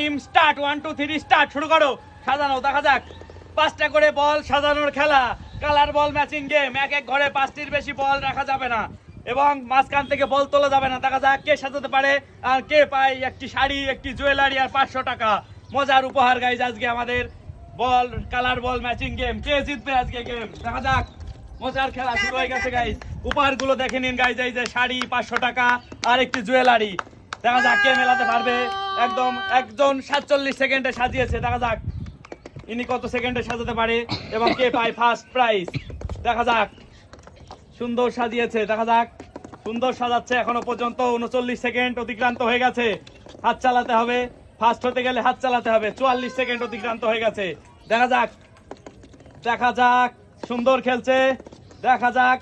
Time start one two three start শুরু করো। সাজানো, দেখা যাক। পাঁচটা করে বল, সাজানোর খেলা। কালার বল ম্যাচিং গেম এক এক ঘরে পাঁচটির বেশি বল রাখা যাবে না। এবং মাঝখান থেকে বল তোলা যাবে না। দেখা যাক কে সাজাতে পারে আর কে পায় একটি শাড়ি, একটি জুয়েলারি আর পাঁচশো টাকা। মজার উপহার গাইজ আজকে আমাদের ball colour ball matching game কে জিতবে আজকে গেম দেখা যাক। মজার খেলা শুরু হয়ে গেছে গাইজ উপহারগুলো দেখে নিন গাইজ এই যে শাড়ি, পাঁচশো টাকা আর একটি জুয়েলারি দেখা যাক কে মেলাতে পারবে। একদম, একজন সাতচল্লিশ সেকেন্ডে সাজিয়েছে, দেখা যাক। ইনি কত সেকেন্ডে সাজাতে পারে এবং কে পায় ফার্স্ট প্রাইজ দেখা যাক। সুন্দর সাজিয়েছে, দেখা যাক। সুন্দর সাজাচ্ছে এখনও পর্যন্ত, উনচল্লিশ সেকেন্ড অতিক্রান্ত হয়ে গেছে। হাত চালাতে হবে। ফার্স্ট হতে গেলে হাত চালাতে হবে। চুয়াল্লিশ সেকেন্ড অতিক্রান্ত হয়ে গেছে। দেখা যাক। দেখা যাক। সুন্দর খেলছে। দেখা যাক।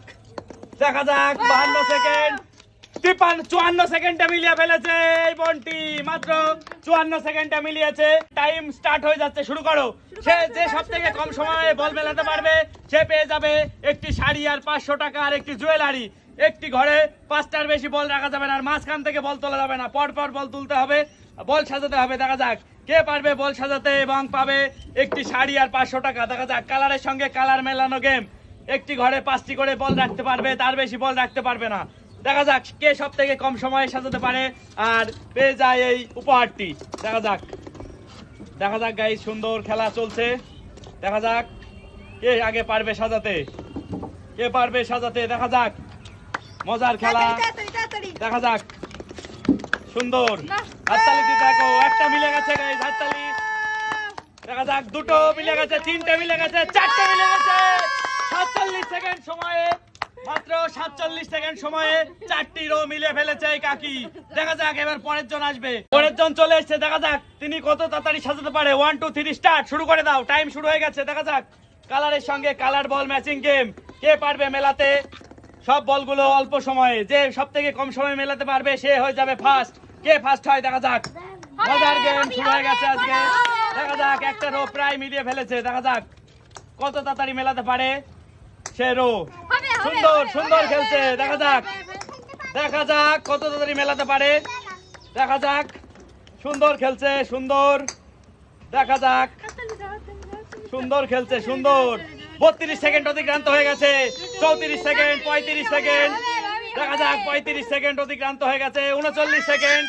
দেখা যাক। বাহান্ন সেকেন্ড। চুয়ান্ন সেকেন্ডে মিলিয়ে ফেলেছে এই বনটি। মাত্র চুয়ান্ন সেকেন্ডে মিলিয়েছে। টাইম স্টার্ট হয়ে যাচ্ছে শুরু করো। সে যে সব থেকে কম সময়ে বল মেলাতে পারবে সে পেয়ে যাবে একটি শাড়ি আর পাঁচশো টাকা আর একটি জুয়েলারি। একটি ঘরে পাঁচটার বেশি বল রাখা যাবে না আর মাঝখান থেকে বল তোলা যাবে না। পর পর বল তুলতে হবে বল সাজাতে হবে। দেখা যাক কে পারবে বল সাজাতে এবং পাবে একটি শাড়ি আর পাঁচশো টাকা। দেখা যাক কালারের সঙ্গে কালার মেলানো গেম একটি ঘরে পাঁচটি করে বল রাখতে পারবে তার বেশি বল রাখতে পারবে না। দেখা যাক কে সব থেকে কম সময়ে সাজাতে পারে আর পেয়ে যায় এই উপহারটি। দেখা যাক। দেখা যাক গাই সুন্দর খেলা চলছে। দেখা যাক কে আগে পারবে সাজাতে। কে পারবে সাজাতে দেখা যাক। মজার খেলা। দেখা যাক। সুন্দর। হাততালি থাকো একটা মিলে গেছে গাইস হাততালি। দেখা যাক দুটো মিলে গেছে তিনটে মিলে গেছে চারটে মিলে গেছে। সাতচল্লিশ সেকেন্ড সময়ে মাত্র সাতচল্লিশ সেকেন্ড সময়ে চারটি রো মিলে ফেলেছে এই কাকি। দেখা যাক, এবার পরের জন আসবে। পরের জন চলে এসেছে, দেখা যাক তিনি কত তাড়াতাড়ি সাজাতে পারে। ওয়ান টু থ্রি স্টার্ট শুরু করে দাও। টাইম শুরু হয়ে গেছে, দেখা যাক। কালারের সঙ্গে কালার বল ম্যাচিং গেম কে পারবে মেলাতে? সব বলগুলো অল্প সময়ে। যে সব থেকে কম সময়ে মেলাতে পারবে, সে হয়ে যাবে ফার্স্ট কে ফার্স্ট হয়, দেখা যাক। মজার গেম শুরু হয়ে গেছে আজকে। দেখা যাক, একটা রো প্রায় মিলিয়ে ফেলেছে, দেখা যাক। কত তাড়াতাড়ি মেলাতে পারে সে রো সুন্দর সুন্দর খেলছে। দেখা যাক। দেখা যাক কত তাড়াতাড়ি মেলাতে পারে। দেখা যাক। সুন্দর খেলছে, সুন্দর। দেখা যাক। সুন্দর খেলছে, সুন্দর। বত্রিশ সেকেন্ড অতিক্রান্ত হয়ে গেছে। চৌত্রিশ সেকেন্ড, পঁয়ত্রিশ সেকেন্ড। দেখা যাক, পঁয়ত্রিশ সেকেন্ড অতিক্রান্ত হয়ে গেছে। উনচল্লিশ সেকেন্ড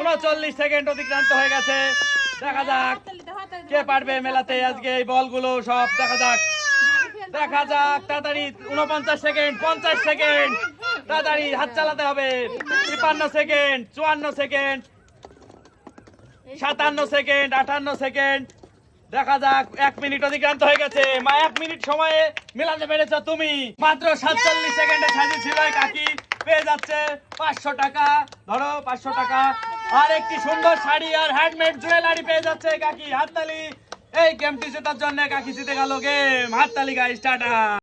উনচল্লিশ সেকেন্ড অতিক্রান্ত হয়ে গেছে। দেখা যাক। কে পারবে মেলাতে আজকে এই বলগুলো সব? দেখা যাক। দেখা যাক, তাড়াতাড়ি উনপঞ্চাশ সেকেন্ড, পঞ্চাশ সেকেন্ড। তাড়াতাড়ি হাত চালাতে হবে। তিপ্পান্ন সেকেন্ড, চুয়ান্ন সেকেন্ড, সাতান্ন সেকেন্ড, আটান্ন সেকেন্ড। দেখা যাক, এক মিনিট অতিক্রান্ত হয়ে গেছে। মা, এক মিনিট সময়ে মেলাতে পেরেছ তুমি। মাত্র সাতচল্লিশ সেকেন্ডে এই কাকি। পেয়ে যাচ্ছে পাঁচশো টাকা। ধরো, পাঁচশো টাকা। আর একটি সুন্দর শাড়ি আর হ্যান্ডমেড জুয়েলারি পেয়ে যাচ্ছে কাকি। হাততালি এই গেমটি জেতার জন্য কাকি জিতে গেল গেম হাততালি গাইস টাটা।